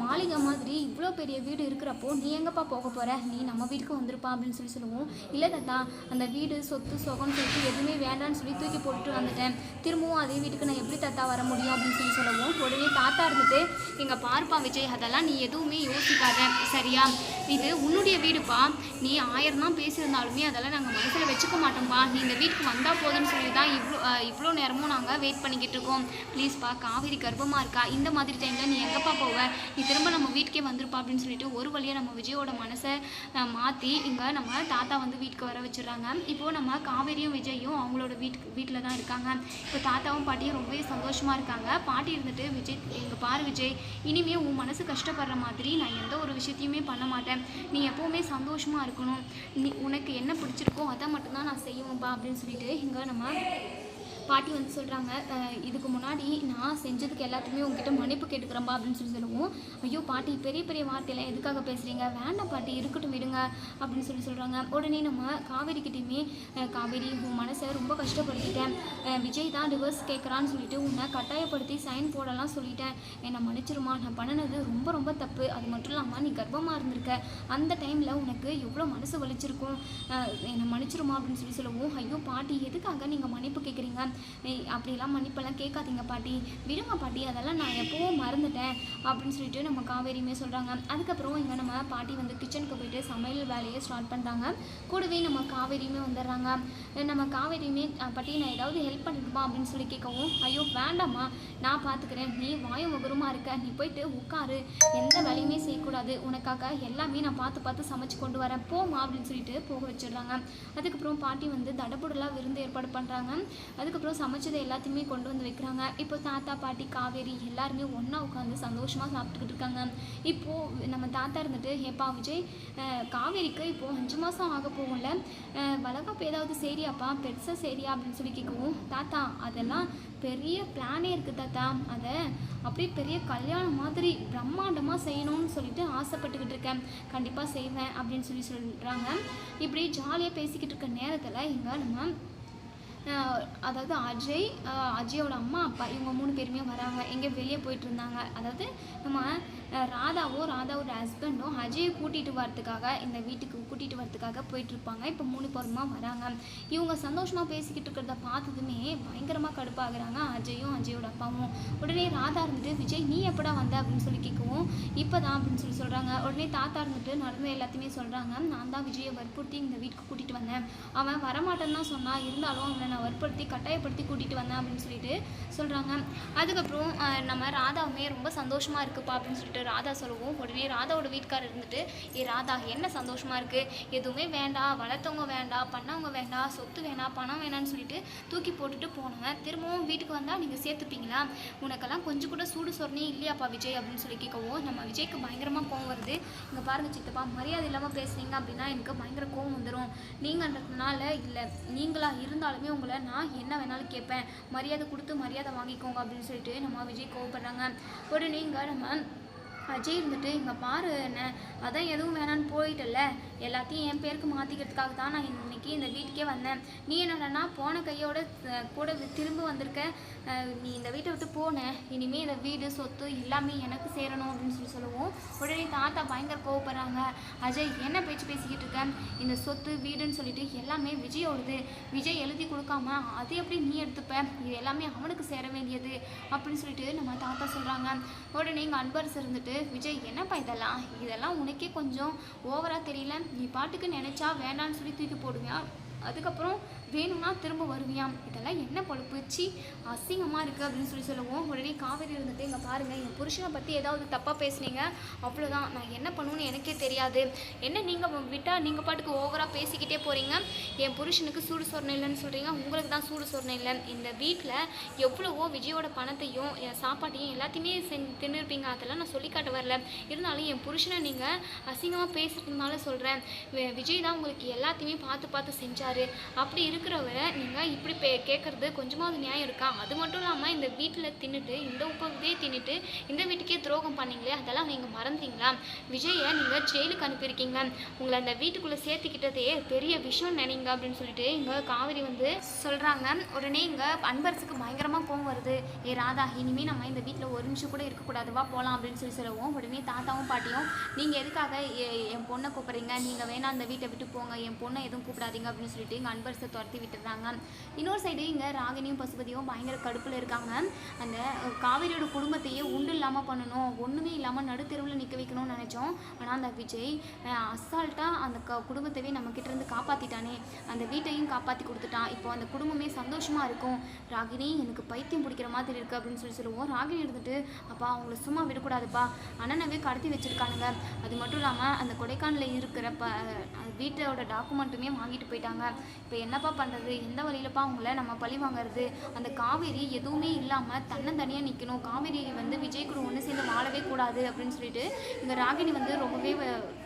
மாளிகை மாதிரி இவ்வளோ பெரிய வீடு இருக்கிறப்போ நீ எங்கப்பா போக போகிற நீ நம்ம வீட்டுக்கு வந்திருப்பா அப்படின்னு சொல்லி சொல்லுவோம் இல்லை தாத்தா அந்த வீடு சொத்து சுகம் சொல்லிட்டு எதுவுமே வேண்டாம்னு சொல்லி தூக்கி போட்டுட்டு வந்துட்டேன். திரும்பவும் அதே வீட்டுக்கு நான் எப்படி தாத்தா வர முடியும் அப்படின்னு சொல்லி சொல்லவும் உடனே தாத்தா இருந்துட்டு இங்கே பார்ப்பா விஜய் அதெல்லாம் நீ எதுவுமே யோசிக்காத. சரியா? இது உன்னுடைய வீடுப்பா. நீ ஆயிரம் தான் பேசியிருந்தாலுமே அதெல்லாம் நாங்கள் மனசில் வச்சுக்க மாட்டோம்ப்பா. நீ இந்த வீட்டுக்கு வந்தால் போதும்னு சொல்லி தான் இவ்வளோ இவ்வளோ நேரமும் நாங்கள் வெயிட் பண்ணிக்கிட்டு இருக்கோம். ப்ளீஸ்ப்பா காவேரி கர்ப்பமாக இருக்கா? இந்த மாதிரி டைமில் நீ எங்கப்பா போவ? நீ திரும்ப நம்ம வீட்டுக்கே வந்துருப்பா அப்படின்னு சொல்லிட்டு ஒரு வழியாக நம்ம விஜயோட மனசை மாற்றி இங்கே நம்ம தாத்தா வந்து வீட்டுக்கு வர வச்சுடுறாங்க. இப்போது நம்ம காவேரியும் விஜயும் அவங்களோட வீட்டுக்கு வீட்டில் தான் இருக்காங்க. இப்போ தாத்தாவும் பாட்டியும் ரொம்பவே சந்தோஷமாக இருக்காங்க. பாட்டி இருந்துட்டு விஜய் எங்கள் பாரு விஜய். இனிமேல் உன் மனசு கஷ்டப்படுற மாதிரி நான் எந்த ஒரு விஷயத்தையுமே பண்ண மாட்டேன். நீ எப்போவுமே சந்தோஷமாக இருக்கணும். நீ உனக்கு என்ன பிடிச்சிருக்கோ அதை மட்டும்தான் நான் செய்வேன்ப்பா அப்படின்னு சொல்லிட்டு இங்கே நம்ம பாட்டி வந்து சொல்கிறாங்க இதுக்கு முன்னாடி நான் செஞ்சதுக்கு எல்லாத்துக்குமே உங்ககிட்ட மன்னிப்பு கேட்டுக்கிறேன்பா அப்படின்னு சொல்லி சொல்லுவோம். ஐயோ பாட்டி பெரிய பெரிய வார்த்தையெல்லாம் எதுக்காக பேசுகிறீங்க வேண்டாம் பாட்டி இருக்கட்டும் விடுங்க அப்படின்னு சொல்லி சொல்கிறாங்க உடனே நம்ம காவேரிக்கிட்டையுமே காவேரி உன் மனசை ரொம்ப கஷ்டப்படுத்திட்டேன். விஜய் தான் டிவர்ஸ் கேட்குறான்னு சொல்லிட்டு உன்னை கட்டாயப்படுத்தி சைன் போடலாம் சொல்லிட்டேன். என்னை மன்னிச்சிருமா? நான் பண்ணினது ரொம்ப ரொம்ப தப்பு. அது மட்டும் இல்லாமல் நீ கர்ப்பமாக இருந்திருக்க. அந்த டைமில் உனக்கு எவ்வளோ மனசு வலிச்சிருக்கும்? என்னை மன்னிச்சிருமா? அப்படின்னு சொல்லி சொல்லுவோம். ஐயோ பாட்டி எதுக்காக நீங்கள் மன்னிப்பு கேட்குறீங்க அப்படிலாம் மன்னிப்பெல்லாம் கேட்காதீங்க பாட்டி. விடுங்க பாட்டி அதெல்லாம் நான் எப்போவும் மறந்துட்டேன் அப்படின்னு சொல்லிட்டு நம்ம காவேரியுமே சொல்கிறாங்க அதுக்கப்புறம் இங்கே நம்ம பாட்டி வந்து கிச்சனுக்கு போயிட்டு சமையல் வேலையை ஸ்டார்ட் பண்ணுறாங்க கூடவே நம்ம காவேரியுமே வந்துடுறாங்க. நம்ம காவேரியுமே பாட்டி நான் ஏதாவது ஹெல்ப் பண்ணிட்டுமா அப்படின்னு சொல்லி கேட்கவும் ஐயோ வேண்டாம்மா நான் பார்த்துக்கிறேன் நீ வாயும் முகரமாக இருக்க. நீ போயிட்டு உட்காரு. எந்த வேலையுமே செய்யக்கூடாது. உனக்காக எல்லாமே நான் பார்த்து பார்த்து சமைச்சு கொண்டு வரேன். போமா அப்படின்னு சொல்லிட்டு போக வச்சிடுறாங்க. அதுக்கப்புறம் பாட்டி வந்து தடபுடலாக விருந்து ஏற்பாடு பண்ணுறாங்க அதுக்கப்புறம் சமைச்சதை எல்லாத்தையுமே கொண்டு வந்து வைக்கிறாங்க. இப்போ தாத்தா பாட்டி காவேரி எல்லாருமே ஒன்றா உட்காந்து சந்தோஷமாக சாப்பிட்டுக்கிட்டு இருக்காங்க. இப்போது நம்ம தாத்தா இருந்துட்டு ஹேப்பா விஜய் காவேரிக்கு இப்போது அஞ்சு மாதம் ஆக போகும்ல. வளகாப்பு ஏதாவது சரியாப்பா பெருசாக சரியா அப்படின்னு சொல்லி கேட்கவும் தாத்தா அதெல்லாம் பெரிய பிளானே இருக்குது தாத்தா. அதை அப்படியே பெரிய கல்யாணம் மாதிரி பிரம்மாண்டமாக செய்யணும்னு சொல்லிட்டு ஆசைப்பட்டுக்கிட்டு இருக்கேன். கண்டிப்பாக செய்வேன். அப்படின்னு சொல்லி சொல்கிறாங்க இப்படி ஜாலியாக பேசிக்கிட்டு இருக்க நேரத்தில் இங்கே நம்ம அதாவது அஜய் அஜயோட அம்மா அப்பா இவங்க மூணு பேருமே வராங்க. எங்கே வெளியே போயிட்டு இருந்தாங்க அதாவது நம்ம ராதாவோ ராதாவோட ஹஸ்பண்டும் அஜயை கூட்டிகிட்டு வரதுக்காக இந்த வீட்டுக்கு கூட்டிகிட்டு வரதுக்காக போயிட்டுருப்பாங்க. இப்போ மூணு பேருமா வராங்க. இவங்க சந்தோஷமாக பேசிக்கிட்டு இருக்கிறத பார்த்ததுமே பயங்கரமாக கடுப்பாகிறாங்க அஜயும் அஜயோட அப்பாவும். உடனே ராதா இருந்துட்டு விஜய் நீ எப்படா வந்த? அப்படின்னு சொல்லி கேட்கவும் இப்போ தான் அப்படின்னு சொல்லி சொல்கிறாங்க உடனே தாத்தா இருந்துட்டு நடந்த எல்லாத்தையுமே சொல்கிறாங்க நான் தான் விஜயை வற்புறுத்தி இந்த வீட்டுக்கு கூட்டிகிட்டு வந்தேன். அவன் வரமாட்டேன்னு தான் சொன்னான் இருந்தாலும் அவனை நான் வற்புறுத்தி கட்டாயப்படுத்தி கூட்டிகிட்டு வந்தேன் அப்படின்னு சொல்லிட்டு சொல்கிறாங்க அதுக்கப்புறம் நம்ம ராதாவுமே ரொம்ப சந்தோஷமாக இருக்குப்பா அப்படின்னு சொல்லிட்டு ராதா சொல்லுவோம். உடனே ராதாவோட வீட்டுக்காரர் இருந்துட்டு ஏ ராதா என்ன சந்தோஷமாக இருக்குது எதுவுமே வேண்டாம் வளர்த்தவங்க வேண்டாம் பண்ணவங்க வேண்டாம் சொத்து வேணாம் பணம் வேணாம்னு சொல்லிட்டு தூக்கி போட்டுட்டு போனவன் திரும்பவும் வீட்டுக்கு வந்தால் நீங்கள் சேர்த்துப்பீங்களா? உனக்கெல்லாம் கொஞ்சம் கூட சூடு சொரணே இல்லையாப்பா விஜய் அப்படின்னு சொல்லி கேட்கவும் நம்ம விஜய்க்கு பயங்கரமாக கோவம் வருது. இங்கே பாருங்க சித்தப்பா மரியாதை இல்லாமல் பேசுனீங்க அப்படின்னா எனக்கு பயங்கர கோவம் வந்துடும் நீங்கன்றதுனால இல்லை நீங்களாக இருந்தாலுமே உங்களை நான் என்ன வேணாலும் கேட்பேன். மரியாதை கொடுத்து மரியாதை வாங்கிக்கோங்க அப்படின்னு சொல்லிட்டு நம்ம விஜய் கோவப்படுறாங்க. உடனே இங்கே நம்ம அஜய் இருந்துட்டு இங்கே பாரு என்ன அதான் எதுவும் வேணான்னு போயிட்டல எல்லாத்தையும் என் பேருக்கு மாற்றிக்கிறதுக்காக தான் நான் இன்னைக்கு இந்த வீட்டுக்கே வந்தேன். நீ என்னடனா போன கையோட கூட திரும்ப வந்திருக்க நீ இந்த வீட்டை விட்டு போன. இனிமேல் இந்த வீடு சொத்து எல்லாமே எனக்கு சேரணும் அப்படின்னு சொல்லி சொல்லுவோம். உடனே தாத்தா பயங்கர கோவப்படுறாங்க. அஜய் என்ன பேச்சு பேசிக்கிட்டு இருக்கேன் இந்த சொத்து வீடுன்னு சொல்லிட்டு எல்லாமே விஜயோடது. விஜய் எழுதி கொடுக்காம அது எப்படி நீ எடுத்துப்ப? இது எல்லாமே அவனுக்கு சேர வேண்டியது அப்படின்னு சொல்லிட்டு நம்ம தாத்தா சொல்கிறாங்க உடனே எங்கள் அன்பரசு இருந்துட்டு விஜய் என்னப்பா இதெல்லாம்? இதெல்லாம் உனக்கே கொஞ்சம் ஓவராக தெரியல? நீ பாட்டுக்கு நினச்சா வேணான்னு சொல்லி தூக்கி போடுவியா? அதுக்கப்புறம் வேணும்னா திரும்ப வருவியாம். இதெல்லாம் என்ன பொழப்பு? சி அசிங்கமாக இருக்குது அப்படின்னு சொல்லி சொல்லுவோம். உடனே காவேரி இருந்துட்டு இங்கே பாருங்கள் என் புருஷனை பற்றி ஏதாவது தப்பாக பேசுனீங்க. அவ்வளோதான் நான் என்ன பண்ணுவேன்னு எனக்கே தெரியாது. என்ன நீங்கள் விட்டால் நீங்கள் பாட்டுக்கு ஓவராக பேசிக்கிட்டே போகிறீங்க என் புருஷனுக்கு சூடு சொரணை இல்லைன்னு சொல்கிறீங்க உங்களுக்கு தான் சூடு சொரணை இல்லை. இந்த வீட்டில் எவ்வளவோ விஜயோட பணத்தையும் என் சாப்பாட்டையும் எல்லாத்தையுமே செஞ்சு தின்னுருப்பீங்க. அதெல்லாம் நான் சொல்லி காட்ட வரல. இருந்தாலும் என் புருஷனை நீங்கள் அசிங்கமாக பேசுறதுனால சொல்கிறேன் விஜய் தான் உங்களுக்கு எல்லாத்தையுமே பார்த்து பார்த்து செஞ்சாரு. அப்படி இரு இருக்கிறவரை நீங்கள் இப்படி பே கேட்குறது கொஞ்சமாவது நியாயம் இருக்கா? அது மட்டும் இல்லாமல் இந்த வீட்டில் தின்னுட்டு இந்த உப்பதே தின்னுட்டு இந்த வீட்டுக்கே துரோகம் பண்ணீங்களே அதெல்லாம் நீங்கள் மறந்தீங்களா விஜயை நீங்கள் ஜெயிலுக்கு அனுப்பியிருக்கீங்க. உங்களை அந்த வீட்டுக்குள்ளே சேர்த்துக்கிட்டதே பெரிய விஷயம் நினைங்க அப்படின்னு சொல்லிட்டு இங்கே காவிரி வந்து சொல்கிறாங்க உடனே இங்கே அன்பரசுக்கு பயங்கரமாக கோவம் வருது. ஏ ராதா இனிமேல் நம்ம இந்த வீட்டில் ஒரு நிமிஷம் கூட இருக்கக்கூடாதுவா போகலாம் அப்படின்னு சொல்லி சொல்லுவோம். உடனே தாத்தாவும் பாட்டியும் நீங்கள் எதுக்காக எ- என் பொண்ணை கூப்பிட்றீங்க? நீங்கள் வேணால் அந்த வீட்டை விட்டு போங்க. என் பொண்ணை எதுவும் கூப்பிடாதீங்க அப்படின்னு சொல்லிட்டு இங்கே அன்பரசை துரத்தி விட்டுறாங்க. இன்னொரு சைடு இங்கே ராகினியும் பசுபதியும் பயங்கர கடுப்பில் இருக்காங்க. அந்த காவிரியோட காவேரியோட குடும்பத்தையே உண்டு இல்லாமல் பண்ணணும். ஒன்றுமே இல்லாமல் நடுத்தெருவில் நிற்க வைக்கணும்னு நினச்சோம். ஆனால் அந்த விஜய் அசால்ட்டாக அந்த க குடும்பத்தையே நம்ம இருந்து காப்பாற்றிட்டானே அந்த வீட்டையும் காப்பாற்றி கொடுத்துட்டான். இப்போ அந்த குடும்பமே சந்தோஷமாக இருக்கும். ராகினி எனக்கு பைத்தியம் பிடிக்கிற மாதிரி இருக்குது அப்படின்னு சொல்லி சொல்லுவோம். ராகினி இருந்துட்டு அப்பா அவங்கள சும்மா விடக்கூடாதுப்பா. அண்ணனவே கடத்தி வச்சுருக்கானுங்க. அது மட்டும் இல்லாமல் அந்த கொடைக்கானலில் இருக்கிற ப வீட்டோட டாக்குமெண்ட்டுமே வாங்கிட்டு போயிட்டாங்க. இப்போ என்னப்பா பண்ணுறது எந்த வழியிலப்பா அவங்கள நம்ம பழி வாங்குறது. அந்த காவேரி எதுவுமே இல்லாமல் தன்னந்தனியாக நிற்கணும் காவேரி வந்து விஜய் கூட ஒன்று சேர்ந்து வாழவே கூடாது அப்படின்னு சொல்லிட்டு இங்கே ராகினி வந்து ரொம்பவே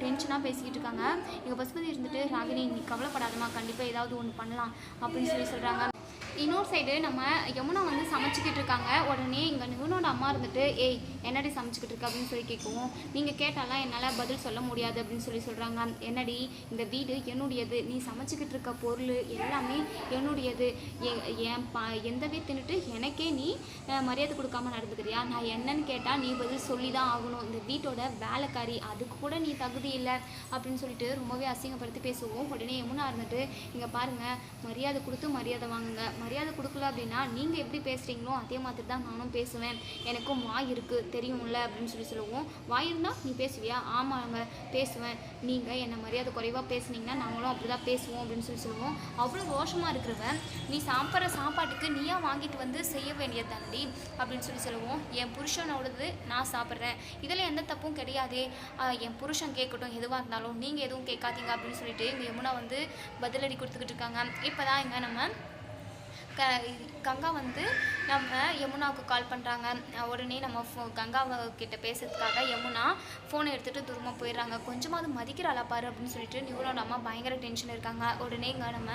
டென்ஷனாக பேசிக்கிட்டு இருக்காங்க. இங்கே பசுபதி இருந்துட்டு ராகினி நீ கவலைப்படாதம்மா. கண்டிப்பாக ஏதாவது ஒன்று பண்ணலாம். அப்படின்னு சொல்லி சொல்கிறாங்க இன்னொரு சைடு நம்ம யமுனா வந்து சமைச்சிக்கிட்டு இருக்காங்க. உடனே இங்கே நிவனோட அம்மா இருந்துட்டு ஏய் என்னடி சமைச்சிக்கிட்டு இருக்க? அப்படின்னு சொல்லி கேட்கவும். நீங்கள் கேட்டாலாம் என்னால் பதில் சொல்ல முடியாது அப்படின்னு சொல்லி சொல்கிறாங்க என்னடி இந்த வீடு என்னுடையது. நீ சமைச்சிக்கிட்டு இருக்க பொருள் எல்லாமே என்னுடையது. எ- என் பா எந்த எந்தவே தின்னுட்டு எனக்கே நீ மரியாதை கொடுக்காம நடந்துக்கிறியா? நான் என்னன்னு கேட்டால் நீ பதில் சொல்லி தான் ஆகணும். இந்த வீட்டோட வேலைக்காரி அதுக்கு கூட நீ தகுதி இல்லை. அப்படின்னு சொல்லிட்டு ரொம்பவே அசிங்கப்படுத்தி பேசுவோம். உடனே யமுனா இருந்துட்டு இங்கே பாருங்கள் மரியாதை கொடுத்து மரியாதை வாங்குங்க. மரியாதை கொடுக்கல அப்படின்னா நீங்கள் எப்படி பேசுகிறீங்களோ அதே மாதிரி தான் நானும் பேசுவேன். எனக்கும் வாய் இருக்குது தெரியும்ல அப்படின்னு சொல்லி சொல்லுவோம். வாய் இருந்தால் நீ பேசுவியா? ஆமாங்க பேசுவேன். நீங்கள் என்னை மரியாதை குறைவாக பேசுனீங்கன்னா நாங்களும் அப்படி தான் பேசுவோம் அப்படின்னு சொல்லி சொல்லுவோம். அவ்வளோ ரோஷமாக இருக்கிறவன் நீ சாப்பிட்ற சாப்பாட்டுக்கு நீயா வாங்கிட்டு வந்து செய்ய வேண்டிய தண்டி அப்படின்னு சொல்லி சொல்லுவோம். என் புருஷனோடது நான் சாப்பிட்றேன். இதில் எந்த தப்பும் கிடையாதே. என் புருஷன் கேட்கட்டும் எதுவாக இருந்தாலும் நீங்கள் எதுவும் கேட்காதீங்க அப்படின்னு சொல்லிட்டு இங்கே யமுனா வந்து பதிலடி கொடுத்துக்கிட்டு இருக்காங்க. இப்போ தான் இங்கே நம்ம க கங்கா வந்து நம்ம யமுனாவுக்கு கால் பண்ணுறாங்க உடனே நம்ம ஃபோ கங்கா கிட்ட பேசுறதுக்காக யமுனா ஃபோனை எடுத்துகிட்டு தூரமாக போயிடுறாங்க. கொஞ்சமாவது மதிக்கிறாளா பாரு அப்படின்னு சொல்லிட்டு நிவனோட அம்மா பயங்கர டென்ஷன் இருக்காங்க. உடனே இங்கே நம்ம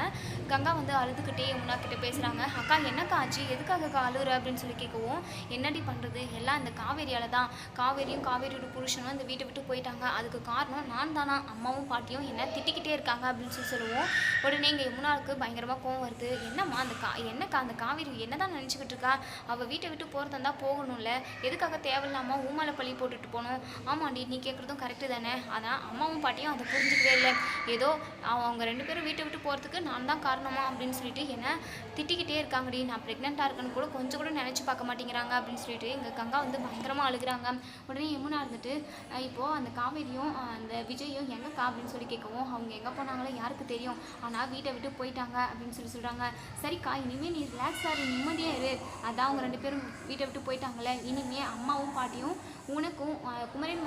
கங்கா வந்து அழுதுகிட்டே யமுனா கிட்ட பேசுகிறாங்க அக்கா என்னக்கா ஆச்சு? எதுக்காக அக்கா அழுகுற அப்படின்னு சொல்லி கேட்கவும் என்னடி பண்ணுறது எல்லாம் இந்த காவேரியால் தான். காவேரியும் காவேரியோட புருஷனும் இந்த வீட்டை விட்டு போயிட்டாங்க. அதுக்கு காரணம் நான் தானா? அம்மாவும் பாட்டியும் என்ன திட்டிக்கிட்டே இருக்காங்க அப்படின்னு சொல்லி சொல்லுவோம். உடனே இங்கே யமுனாவுக்கு பயங்கரமாக கோவம் வருது. என்னம்மா அந்த கா என்னக்கா அந்த காவேரி என்னதான் நினச்சிக்கிட்டு இருக்கா? அவள் வீட்டை விட்டு போகிறதா இருந்தால் போகணும்ல. எதுக்காக தேவையில்லாமல் ஊமால பழி போட்டுட்டு போகணும் ஆமாண்டி நீ கேட்குறதும் கரெக்டு தானே. அதான் அம்மாவும் பாட்டியும் அதை புரிஞ்சுக்கவே இல்லை. ஏதோ அவங்க ரெண்டு பேரும் வீட்டை விட்டு போகிறதுக்கு நான் தான் காரணமா அப்படின்னு சொல்லிட்டு என்னை திட்டிக்கிட்டே இருக்காங்கடி. நான் ப்ரெக்னெண்ட்டாக இருக்கேன்னு கூட கொஞ்சம் கூட நினச்சி பார்க்க மாட்டேங்கிறாங்க அப்படின்னு சொல்லிட்டு எங்கள் கங்கா வந்து பயங்கரமாக அழுகுறாங்க. உடனே யமுனா இருந்துட்டு இப்போது அந்த காவேரியும் அந்த விஜயும் எங்கக்கா? அப்படின்னு சொல்லி கேட்கவும் அவங்க எங்கே போனாங்களோ யாருக்கு தெரியும்? ஆனால் வீட்டை விட்டு போயிட்டாங்க. அப்படின்னு சொல்லி சொல்கிறாங்க சரிக்கா இனிமேல் நீ ரிலாக்ஸ் சார் நிம்மதியாக இரு. அதான் அவங்க ரெண்டு பேரும் வீட்டை விட்டு போயிட்டாங்களே இனிமே அம்மாவும் பாட்டியும் உனக்கும் அஹ், குமரன்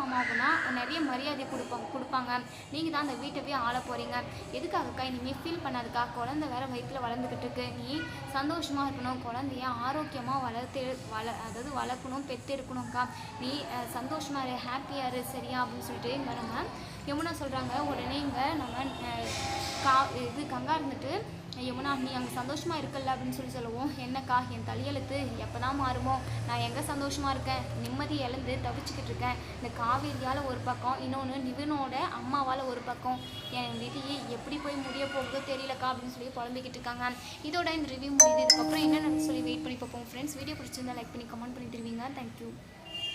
நிறைய மரியாதை கொடுப்பாங்க கொடுப்பாங்க. நீங்கள் தான் அந்த வீட்டை ஆள போகிறீங்க எதுக்காகக்கா இனிமேல் ஃபீல் பண்ணாதுக்கா? குழந்தை வேற வயிற்றில் வளர்ந்துக்கிட்டு இருக்கு. நீ சந்தோஷமாக இருக்கணும். குழந்தைய ஆரோக்கியமாக வளர்த்து வள அதாவது வளர்க்கணும் பெற்று இருக்கணும்க்கா நீ சந்தோஷமாக இரு ஹாப்பியாக இரு சரியா? அப்படின்னு சொல்லிட்டு இங்கே நம்ம யமுனா சொல்கிறாங்க உடனே இங்கே நம்ம கா இது கங்கா இருந்துட்டு யமுனா நீ அங்கே சந்தோஷமாக இருக்கல அப்படின்னு சொல்லி சொல்லுவோம். என்னக்கா என் தலையெழுத்து எப்போ தான் மாறுமோ? நான் எங்கே சந்தோஷமாக இருக்கேன்? நிம்மதி இழந்து தவிச்சுக்கிட்டு இருக்கேன். இந்த காவேரியால் ஒரு பக்கம் இன்னொன்று நிவினோட அம்மாவால் ஒரு பக்கம். என் விதியை எப்படி போய் முடிய போகுதோ தெரியலக்கா அப்படின்னு சொல்லி புலம்பிக்கிட்டு இருக்காங்க. இதோட இந்த ரிவ்யூ முடியுது இதுக்கப்புறம் என்னென்னு சொல்லி வெயிட் பண்ணி பார்ப்போம். ஃப்ரெண்ட்ஸ் வீடியோ பிடிச்சிருந்தா லைக் பண்ணி கமெண்ட் பண்ணி தருவீங்க. Thank you